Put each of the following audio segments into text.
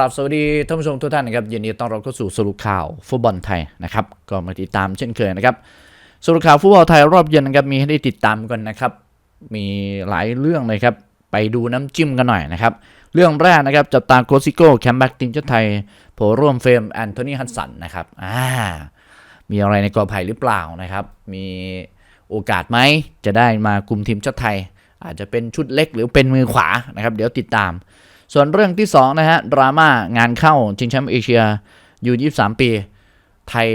รับสวัสดีท่านผู้ชมทุกท่านนะครับยินดีต้อนรับเข้าสู่สรุปข่าวฟุตบอลไทยนะครับก็มาติดตามเช่นเคยนะครับสรุปข่าวฟุตบอลไทยรอบเย็นนะครับมีให้ได้ติดตามกันนะครับ มีหลายเรื่องเลยครับไปดูน้ำจิ้มกันหน่อยนะครับ เรื่องแรกนะครับจับตาโคซิโก้แคมแบ็กทีมชาติไทยโผล่ร่วมเฟรมแอนโทนีฮันสันนะครับอ่ามีอะไรในกอไผ่หรือเปล่านะครับ มีโอกาสไหมจะได้มาคุมทีมชาติไทย อาจจะเป็นชุดเล็กหรือเป็นมือขวานะครับ เดี๋ยวติดตาม ส่วนเรื่องที่2นะฮะดราม่างานเข้าชิงแชมป์เอเชียยู23 ปี ไทย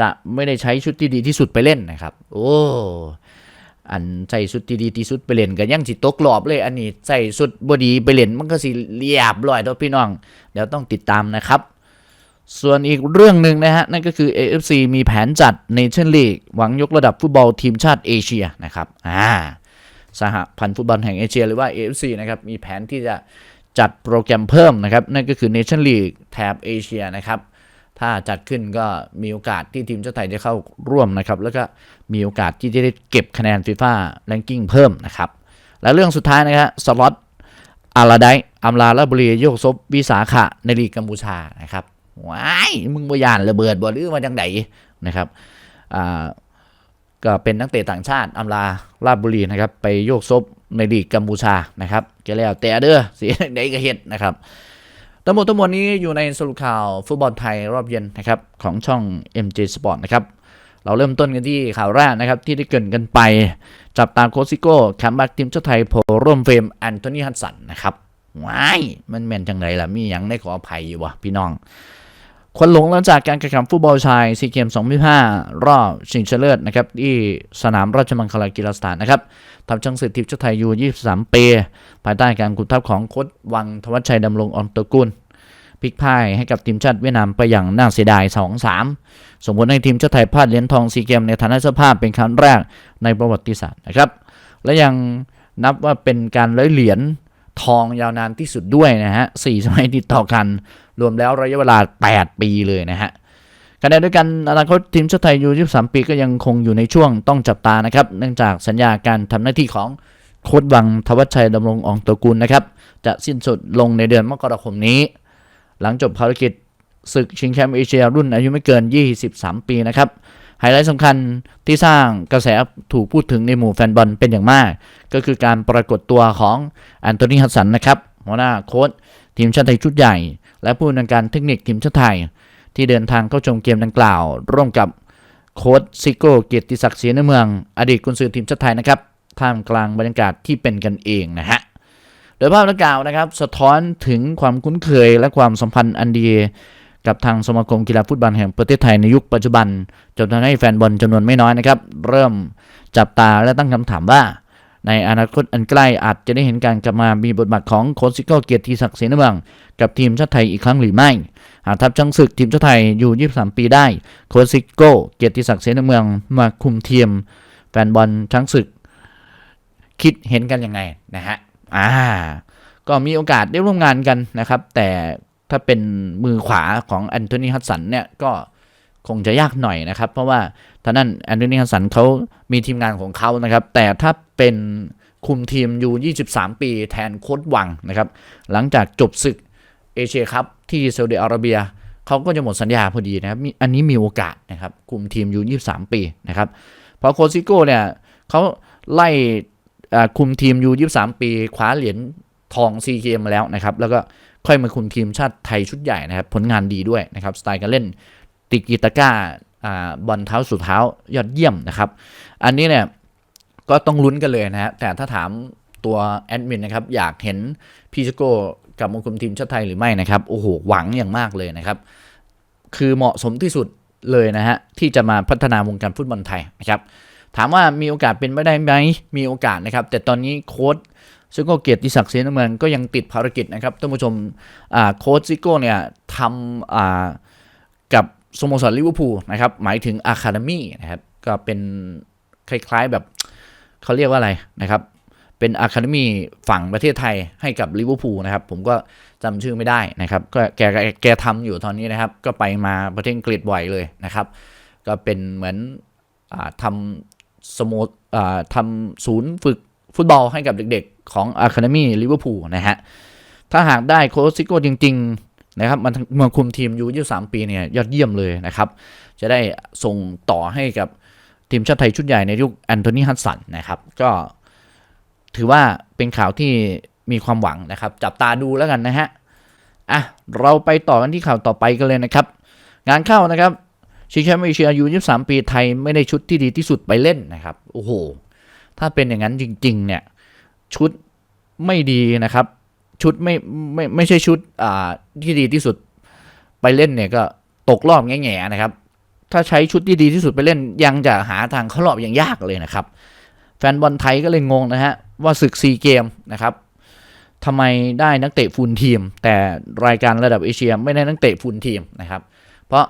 จะไม่ได้ใช้ชุดที่ดีที่สุดไปเล่นนะครับ โอ้อันใส่ชุดที่ดีที่สุดไปเล่นกันยังสิตกรอบเลย อันนี้ใส่ชุดบอดีไปเล่นมันก็สิเรียบร้อยตัวพี่น้อง เดี๋ยวต้องติดตามนะครับ ส่วนอีกเรื่องหนึ่งนะฮะ นั่นก็คือ AFC มีแผนจัดเนชั่นลีกหวังยกระดับฟุตบอลทีมชาติเอเชียนะครับอ่าสหพันธ์ฟุตบอลแห่งเอเชียหรือว่า AFC นะครับมีแผนที่จะ จัดโปรแกรมเพิ่มนะครับ นั่นก็คือ Nation League แถบเอเชียนะครับ ถ้าจัดขึ้นก็มีโอกาสที่ทีมชาติไทยจะเข้าร่วมนะครับ แล้วก็มีโอกาสที่จะได้เก็บคะแนนฟีฟ่าแรงกิ้งเพิ่มนะครับ และเรื่องสุดท้ายนะครับสล็อตอาราไดอัมลาและบุรีโยกซบวิสาขะในลีกกัมพูชานะครับว้ายมึงบยานระเบิดบ่หรือมาจังไดนะครับอ่า เป็นนักเตะต่างชาติอัมลาลาดบุรีนะครับไปโยกซบในลีกกัมพูชานะครับแกแล้วแต่เด้อสิได้ก็เฮ็ดนะครับทั้งหมดทั้งมวลนี้อยู่ในสรุปข่าวฟุตบอลไทยรอบเย็นนะครับของช่อง MJ Sport นะครับเราเริ่มต้นกันที่ข่าวแรกนะครับที่ได้เกินกันไป จับตาโคซิโก้แคมป์บ็กทีมชาติไทยโผร่วมเฟรมแอนโทนีฮันสันนะครับว้ายมันแมนจังไรล่ะมีอย่างได้ขออภัยอยู่วะพี่น้อง คนหลงหลังจากการแข่งขันฟุตบอลชายซีเกม2025 รอบชิงชนะเลิศนะครับที่สนามราชมังคลากีฬาสถานนะครับทำช่างศึกทีมชาติไทยยู23 ปี ภายใต้การกุมทัพของโค้ชวังธวัชชัยดำรงออนตระกุลพลิกพ่ายให้กับทีมชาติเวียดนามไปอย่างน่าเสียดาย 2-3ส่งผลให้ทีมชาติไทยพลาดเหรียญทองซีเกมในฐานะเจ้าภาพเป็นครั้งแรกในประวัติศาสตร์นะครับ และยังนับว่าเป็นการร้อยเหรียญทองยาวนานที่สุดด้วยนะฮะสี่สมัยติดต่อกัน รวมแล้วระยะเวลา 8 ปีเลยนะฮะขณะเด้วยวกันอนาคตทีมชาติไทยยู23 ปีก็ยังคงอยู่ในช่วงต้องจับตานะครับ เนื่องจากสัญญาการทำหน้าที่ของโค้ชวังทวัชชัยดำรงอองตระกูลนะครับ จะสิ้นสุดลงในเดือนมกราคมนี้ หลังจบภารกิจศึกชิงแชมป์เอเชียรุ่นอายุไม่เกิน 23 ปีนะครับไฮไลท์สำคัญที่สร้างกระแสถูกพูดถึงในหมู่แฟนบอลเป็นอย่างมาก ก็คือการปรากฏตัวของแอนโทนีฮัสสันนะครับหัวหน้าโค้ชทีมชาติไทยชุดใหญ่ และผู้อำการเทคนิคทีมชาติไทย ที่เดินทางเข้าชมเกมดังกล่าว ร่วมกับโค้ชซิโก้เกียรติศักดิ์ศรีในเมือง อดีตกุนซือทีมชาติไทยนะครับท่ามกลางบรรยากาศที่เป็นกันเองนะฮะโดยภาพดังกล่าวนะครับ สะท้อนถึงความคุ้นเคยและความสัมพันธ์อันดี กับทางสมาคมกีฬาฟุตบอลแห่งประเทศไทยในยุคปัจจุบันจนทำให้แฟนบอลจำนวนไม่น้อยนะครับ เริ่มจับตาและตั้งคำถามว่า ในอนาคตอันใกล้อาจจะได้เห็นการกลับมามีบทบาทของโค้ชซิโก้เกียรติศักดิ์ศรีนเมืองกับทีมชาติไทยอีกครั้งหรือไม่ หากทัพช้างศึกทีมชาติไทยอยู่ 23 ปีได้โค้ชซิโก้เกียรติศักดิ์เสนาเมืองมาคุมทีมแฟนบอลช้างศึก คิดเห็นกันยังไงนะฮะอ่าก็มีโอกาสได้ร่วมงานกันนะครับ แต่ถ้าเป็นมือขวาของแอนโทนีฮัตสันเนี่ยก็ คงจะยากหน่อยนะครับ เพราะว่าท่านั้นแอนโทนีฮัตสันเขามีทีมงานของเขานะครับ แต่ถ้าเป็นคุมทีมอยู่ 23 ปีแทนโค้ชวังนะครับ หลังจากจบศึกเอเชียครับที่ซาอุดิอาระเบียเขาก็จะหมดสัญญาพอดีนะครับมีอันนี้มีโอกาสนะครับคุมทีมอยู่ 23 ปีนะครับเพราะโคซิโก้เนี่ยเขาไล่คุมทีมอยู่ 23 ปีคว้าเหรียญทองซีเกมมาแล้วนะครับ แล้วก็ค่อยมาคุมทีมชาติไทยชุดใหญ่นะครับ ผลงานดีด้วยนะครับ สไตล์การเล่น ติกิตาก้าบอลเท้าสู่เท้ายอดเยี่ยมนะครับ อันนี้เนี่ยก็ต้องลุ้นกันเลยนะฮะแต่ถ้าถามตัวแอดมินนะครับอยากเห็นพีชโก้กลับมาคุมทีมชาติไทยหรือไม่นะครับโอ้โหหวังอย่างมากเลยนะครับ คือเหมาะสมที่สุดเลยนะฮะที่จะมาพัฒนาวงการฟุตบอลไทยนะครับถามว่ามีโอกาสเป็นไม่ได้ไหมมีโอกาสนะครับ แต่ตอนนี้โค้ชซิโก้เกียรติศักดิ์เสนาเมืองก็ยังติดภารกิจนะครับท่านผู้ชมโค้ชซิโก้เนี่ยทำกับ สโมสรลิเวอร์พูลนะครับหมายถึงอะคาเดมี่นะครับก็เป็นคล้ายๆแบบเขาเรียกว่าอะไรนะครับเป็นอะคาเดมีฝั่งประเทศไทยให้กับลิเวอร์พูลนะครับ ผมก็จำชื่อไม่ได้นะครับก็แกแกแกทำอยู่ตอนนี้นะครับ ก็ไปมาประเทศอังกฤษบ่อยเลยนะครับ ก็เป็นเหมือนอทำสโม่ทำศูนย์ฝึกฟุตบอลให้กับเด็กๆ ของอะคาเดมีลิเวอร์พูลนะฮะถ้าหากได้โค้ชซิโก้จริง นะครับมันมาคุมทีมยู23ปีเนี่ยยอดเยี่ยมเลยนะครับ จะได้ส่งต่อให้กับทีมชาติไทยชุดใหญ่ในยุคแอนโทนีฮัตสันนะครับ ก็ถือว่าเป็นข่าวที่มีความหวังนะครับ จับตาดูแล้วกันนะฮะอะเราไปต่อกันที่ข่าวต่อไปกันเลยนะครับ งานเข้านะครับชิงแชมป์เอเชียยู23ปีไทยไม่ได้ชุดที่ดีที่สุดไปเล่นนะครับโอ้โหถ้าเป็นอย่างนั้นจริง ๆ เนี่ยชุดไม่ดีนะครับ ชุดไม่ไม่ไม่ใช่ชุดอ่าที่ดีที่สุดไปเล่นเนี่ยก็ตกรอบแง่ๆนะครับ ถ้าใช้ชุดที่ดีที่สุดไปเล่นยังจะหาทางเข้ารอบอย่างยากเลยนะครับ แฟนบอลไทยก็เลยงงนะฮะว่าศึกซีเกมนะครับทำไมได้นักเตะฟูลทีม แต่รายการระดับเอเชียไม่ได้นักเตะฟูลทีมนะครับ เพราะ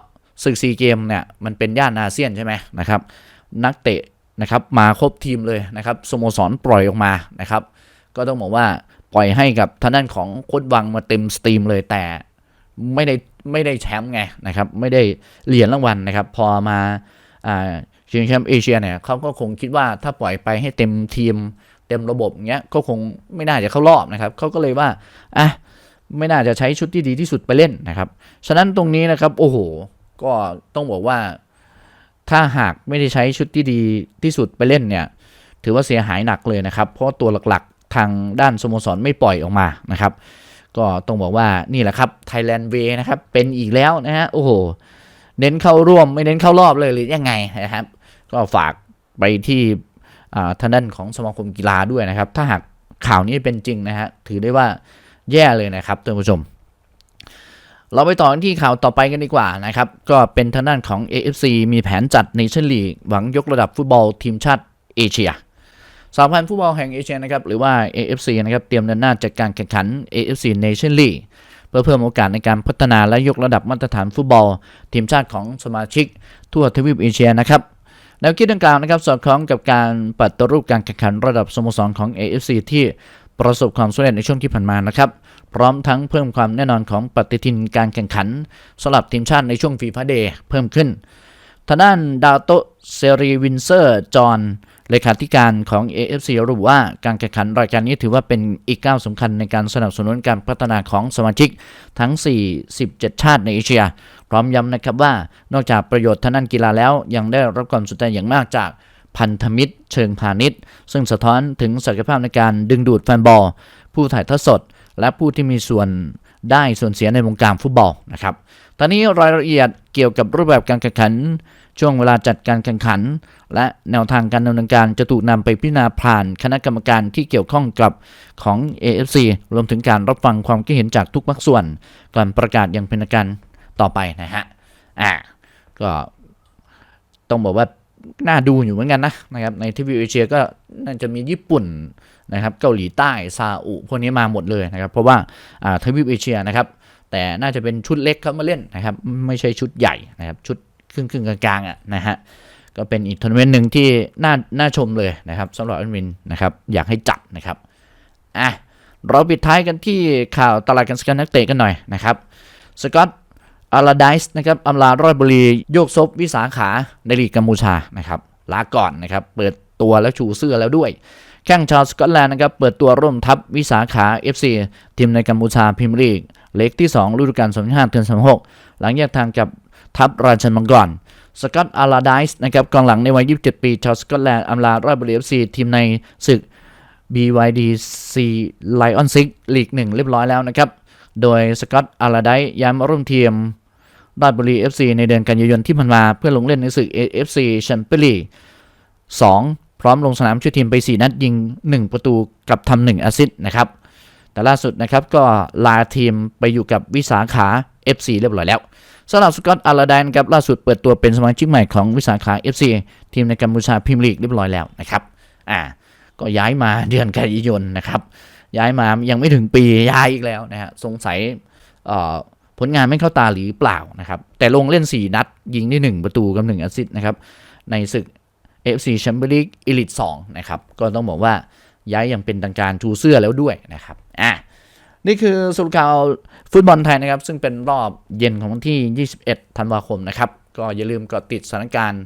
ศึกซีเกมเนี่ยมันเป็นย่านอาเซียนใช่ไหมนะครับ นักเตะนะครับมาครบทีมเลยนะครับสโมสรปล่อยออกมานะครับ ก็ต้องบอกว่า ปล่อยให้กับทางด้านของโคดวังมาเต็มสตรีมเลยแต่ไม่ได้ไม่ได้แชมป์ไงนะครับ ไม่ได้เหรียญรางวัลนะครับ พอมาชิงแชมป์เอเชียเนี่ยเขาก็คงคิดว่าถ้าปล่อยไปให้เต็มทีม เต็มระบบเงี้ยก็คงไม่น่าจะเข้ารอบนะครับเขาก็เลยว่าอะไม่น่าจะใช้ชุดที่ดีที่สุดไปเล่นนะครับ ฉะนั้นตรงนี้นะครับโอ้โหก็ต้องบอกว่า ถ้าหากไม่ได้ใช้ชุดที่ดีที่สุดไปเล่นเนี่ย ถือว่าเสียหายหนักเลยนะครับ เพราะตัวหลัก ทางด้านสโมสรไม่ปล่อยออกมานะครับ ก็ต้องบอกว่านี่แหละครับ Thailand Way นะครับเป็นอีกแล้วนะฮะโอ้โหเน้นเข้าร่วมไม่เน้นเข้ารอบเลยหรือยังไงนะครับ ก็ฝากไปที่อ่าทางด้านของสมาคมกีฬาด้วยนะครับ ถ้าหากข่าวนี้เป็นจริงนะฮะถือได้ว่าแย่เลยนะครับท่านผู้ชม เราไปต่อกันที่ข่าวต่อไปกันดีกว่านะครับ ก็เป็นทางด้านของ AFC มีแผนจัดในชั่นลีกหวังยกระดับฟุตบอลทีมชาติเอเชีย สาพันธ์ฟุตบอลแห่งเอเชียนะครับหรือว่า AFC นะครับเตรียมเดินหน้าจัดการแข่งขัน AFC Nation League เพื่อเพิ่มโอกาสในการพัฒนาและยกระดับมาตรฐานฟุตบอล ทีมชาติของสมาชิก ทั่วทวีปเอเชียนะครับแนวคิดดังกล่าวนะครับสอดคล้องกับการปฏิรูปการแข่งขันระดับสโมสรของ AFC ที่ประสบความสำเร็จในช่วงที่ผ่านมานะครับ พร้อมทั้งเพิ่มความแน่นอนของปฏิทินการแข่งขันสำหรับทีมชาติในช่วงฟีฟาเดย์เพิ่มขึ้นทางด้านดาวโตเซรีวินเซอร์ จอห์น เลขาธิการของ AFC ระบุว่าการแข่งขันรายการนี้ถือว่าเป็นอีกก้าวสำคัญในการสนับสนุนการพัฒนาของสมาชิกทั้ง 47 ชาติในเอเชีย พร้อมย้ำนะครับว่านอกจากประโยชน์ทางด้านกีฬาแล้ว ยังได้รับความสนใจอย่างมากจากพันธมิตร เชิงพาณิชย์ ซึ่งสะท้อนถึงศักยภาพในการดึงดูดแฟนบอล ผู้ถ่ายทอดสด และผู้ที่มีส่วนได้ส่วนเสียในวงการฟุตบอลนะครับตอนนี้รายละเอียดเกี่ยวกับรูปแบบการแข่งขัน ช่วงเวลาจัดการแข่งขัน และแนวทางการดำเนินการจะถูกนำไปพิจารณาผ่านคณะกรรมการที่เกี่ยวข้องกับของ AFC รวมถึงการรับฟังความคิดเห็นจากทุกภาคส่วนก่อนประกาศอย่างเป็นทางการต่อไปนะฮะอ่าก็ต้องบอกว่าน่าดูอยู่เหมือนกันนะนะครับในทีวีเอเชียก็น่าจะมีญี่ปุ่นนะครับเกาหลีใต้ซาอุพวกนี้มาหมดเลยนะครับ เพราะว่าอ่าทวีปเอเชียนะครับ แต่น่าจะเป็นชุดเล็กเข้ามาเล่นนะครับ ไม่ใช่ชุดใหญ่นะครับ ชุด ครึ่งครึ่งๆกลางๆอะนะฮะก็เป็นอีกทัวร์นาเมนต์หนึ่งที่น่าน่าชมเลยนะครับสำหรับแอดมินนะครับอยากให้จัดนะครับอะเราปิดท้ายกันที่ข่าวตลาดการสกัดนักเตะกันหน่อยนะครับสกอตอาราไดส์นะครับอำลาราชบุรีโยกซบวิสาขาในลีกกัมพูชานะครับลาก่อนนะครับเปิดตัวแล้วชูเสื้อแล้วด้วย แข้งชาวสกอตแลนด์นะครับเปิดตัวร่วมทัพวิสาขา FC ทีมในกัมพูชาพรีเมียร์ลีก เล็กที่ 2 ฤดูกาล2025ถึง36หลังแยกทางกับ ทัพราชันมังกรสกอตอาราไดส์นะครับกองหลังในวัย 27 ปีชาวสกอตแลนด์อำลาราชบุรี FC ทีมในศึก BYDC Lion 6ลีก1เรียบร้อยแล้วนะครับ โดยสกอตอาราไดย้ายมาร่วมทีมราชบุรี FC ในเดือนกันยายนที่ผ่านมาเพื่อลงเล่นในศึก AFC แชมเปี้ยนลีก2พร้อมลงสนามช่วยทีมไป 4 นัดยิง 1 ประตูกับทำ1แอสซิสต์นะครับ แต่ล่าสุดนะครับก็ลาทีมไปอยู่กับวิสาขา FC เรียบร้อยแล้ว สำหรับสกอตอาราไดนครับล่าสุดเปิดตัวเป็นสมาชิกใหม่ของวิสาขา FC ทีมในกัมพูชาพรีเมียร์ลีกเรียบร้อยแล้วนะครับอ่าก็ย้ายมาเดือนกันยายนนะครับย้ายมายังไม่ถึงปีย้ายอีกแล้วนะฮะสงสัยเอ่อผลงานไม่เข้าตาหรือเปล่านะครับแต่ลงเล่น 4 นัดยิงได้ 1 ประตูกับ1แอสซิสต์นะครับในศึก FC Champions League Elite 2นะครับก็ต้องบอกว่าย้ายอย่างเป็นทางการชูเสื้อแล้วด้วยนะครับอะ นี่คือสรุปข่าวฟุตบอลไทยนะครับ ซึ่งเป็นรอบเย็นของวันที่ 21 ธันวาคมนะครับ ก็อย่าลืมกดติดสถานการณ์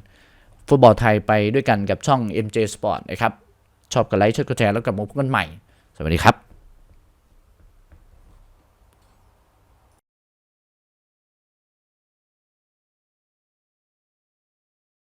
ฟุตบอลไทยไปด้วยกันกับช่อง MJ Sport นะครับ ชอบกดไลค์ชอบกดแชร์แล้วกลับมาพบกันใหม่ สวัสดีครับ